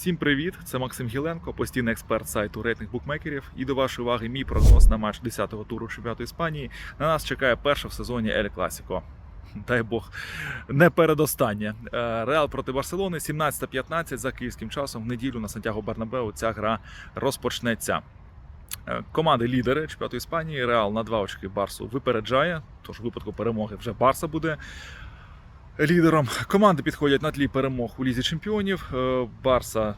Всім привіт! Це Максим Гіленко, постійний експерт сайту рейтинг букмекерів. І до вашої уваги мій прогноз на матч 10-го туру чемпіонату Іспанії. На нас чекає перша в сезоні Ель Класіко. Дай Бог, не передостання. Е, Реал проти Барселони 17.15 за київським часом. В неділю на Сантьяго Бернабеу ця гра розпочнеться. Е, Команди лідери чемпіонату Іспанії. Реал на два очки Барсу випереджає. Тож у випадку перемоги вже Барса буде лідером. Команди підходять на тлі перемог у Лізі Чемпіонів. Е, Барса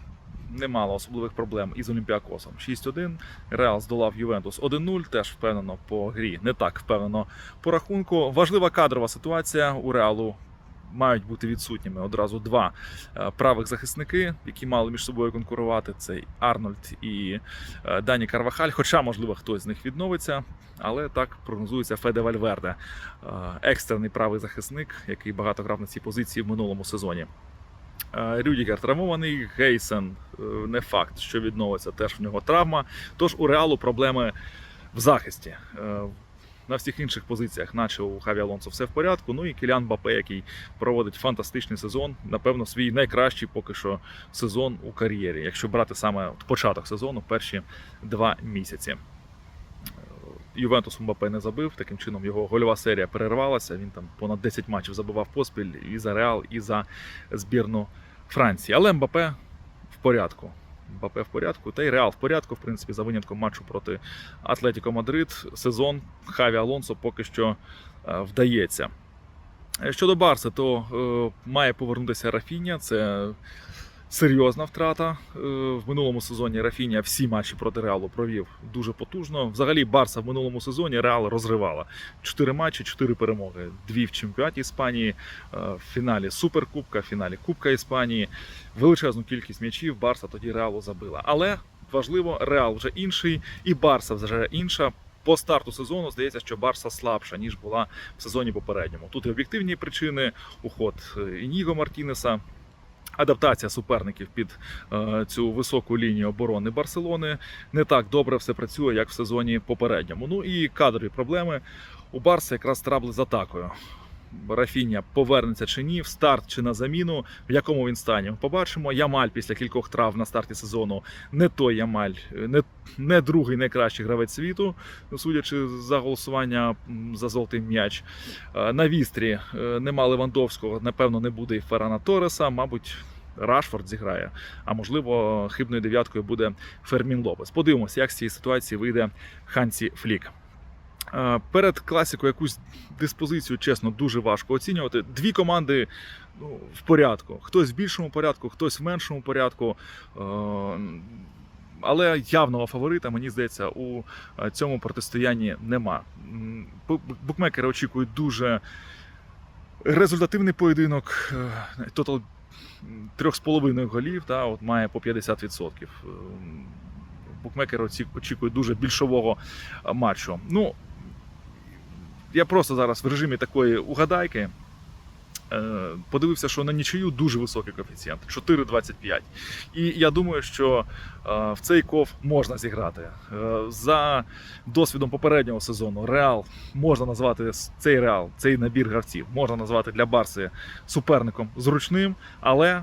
не мала особливих проблем із Олімпіакосом 6-1. Реал здолав Ювентус 1-0. Теж впевнено по грі, не так впевнено по рахунку. Важлива кадрова ситуація у Реалу. Мають бути відсутніми одразу два е, правих захисники, які мали між собою конкурувати. Це Арнольд і е, Дані Карвахаль. Хоча, можливо, хтось з них відновиться, але так прогнозується Феде Вальверде, е, екстрений правий захисник, який багато грав на цій позиції в минулому сезоні. Рюдігер травмований, Гейсен не факт, що відновиться, теж в нього травма. Тож у реалу проблеми в захисті. На всіх інших позиціях, наче у Хаві Алонсо, все в порядку. Ну і Кілян Бапе, який проводить фантастичний сезон, напевно, свій найкращий поки що сезон у кар'єрі, якщо брати саме початок сезону, перші два місяці. Ювентус Мбапе не забив. Таким чином його гольова серія перервалася. Він там понад 10 матчів забивав поспіль і за Реал, і за збірну Франції. Але Мбапе в порядку. Мбапе в порядку, та й Реал в порядку, в принципі, за винятком матчу проти Атлетіко Мадрид. Сезон Хаві Алонсо поки що е, вдається. Е, Щодо Барси, то е, має повернутися Рафіня. Це серйозна втрата. Е, В минулому сезоні Рафіня всі матчі проти Реалу провів дуже потужно. Взагалі, Барса в минулому сезоні Реал розривала. Чотири матчі, чотири перемоги. Дві в чемпіонаті Іспанії, е, в фіналі Суперкубка, в фіналі Кубка Іспанії. Величезну кількість м'ячів Барса тоді Реалу забила. Але важливо, Реал вже інший, і Барса вже інша. По старту сезону здається, що Барса слабша ніж була в сезоні попередньому. Тут і об'єктивні причини: уход е, Ініго Мартінеса, адаптація суперників під е, цю високу лінію оборони Барселони. Не так добре все працює, як в сезоні попередньому. Ну і кадрові проблеми у Барса якраз трабли з атакою. Рафіння повернеться чи ні, в старт чи на заміну, в якому він стані. Побачимо. Ямаль після кількох трав на старті сезону не той Ямаль, не, не другий найкращий гравець світу, судячи за голосування за золотий м'яч. Е, На вістрі е, нема Левандовського, напевно, не буде і Феррана Тореса. Мабуть, Рашфорд зіграє. А можливо, хибною дев'яткою буде Фермін Лопес. Подивимося, як з цієї ситуації вийде Хансі Флік. Е, Перед класикою якусь диспозицію, чесно, дуже важко оцінювати. Дві команди ну, в порядку. Хтось в більшому порядку, хтось в меншому порядку. Е, Але явного фаворита, мені здається, у е, цьому протистоянні нема. Букмекери очікують дуже результативний поєдинок. Тотал м, трьох з половиною голів, та, от має по 50%. Ем, Букмекери очікують дуже більшового матчу. Ну, я просто зараз в режимі такої угадайки. е, Подивився, що на нічию дуже високий коефіцієнт 4,25. І я думаю, що е, в цей ков можна зіграти. Е, За досвідом попереднього сезону Реал можна назвати цей Реал, цей набір гравців, можна назвати для Барси суперником зручним, але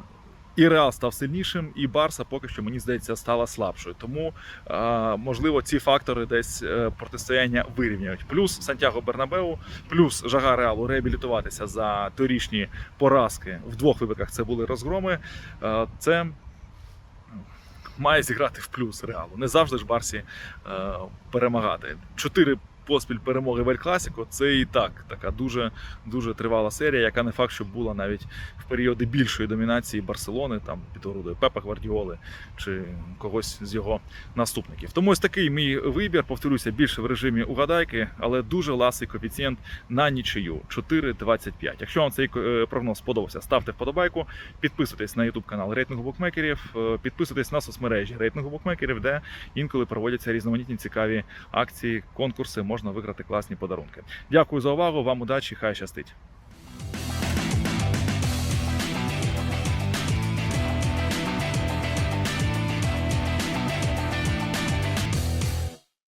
і Реал став сильнішим, і Барса поки що, мені здається, стала слабшою. Тому, можливо, ці фактори десь е, протистояння вирівняють. Плюс Сантьяго Бернабеу, плюс жага Реалу реабілітуватися за торічні поразки. В двох випадках це були розгроми. Е, Це має зіграти в плюс Реалу. Не завжди ж Барсі е, перемагати. Чотири поспіль перемоги в Ель Класіко це і так така дуже дуже тривала серія, яка не факт, що була навіть в періоди більшої домінації Барселони, там під орудою Пепа Гвардіоли чи когось з його наступників. Тому ось такий мій вибір. Повторюся, більше в режимі угадайки, але дуже ласий коефіцієнт на нічию 4,25. Якщо вам цей е, прогноз сподобався, ставте вподобайку, підписуйтесь на YouTube канал рейтингу букмекерів, е, підписуйтесь на соцмережі рейтингу букмекерів, де інколи проводяться різноманітні цікаві акції, конкурси, можна виграти класні подарунки. Дякую за увагу, вам удачі, хай щастить.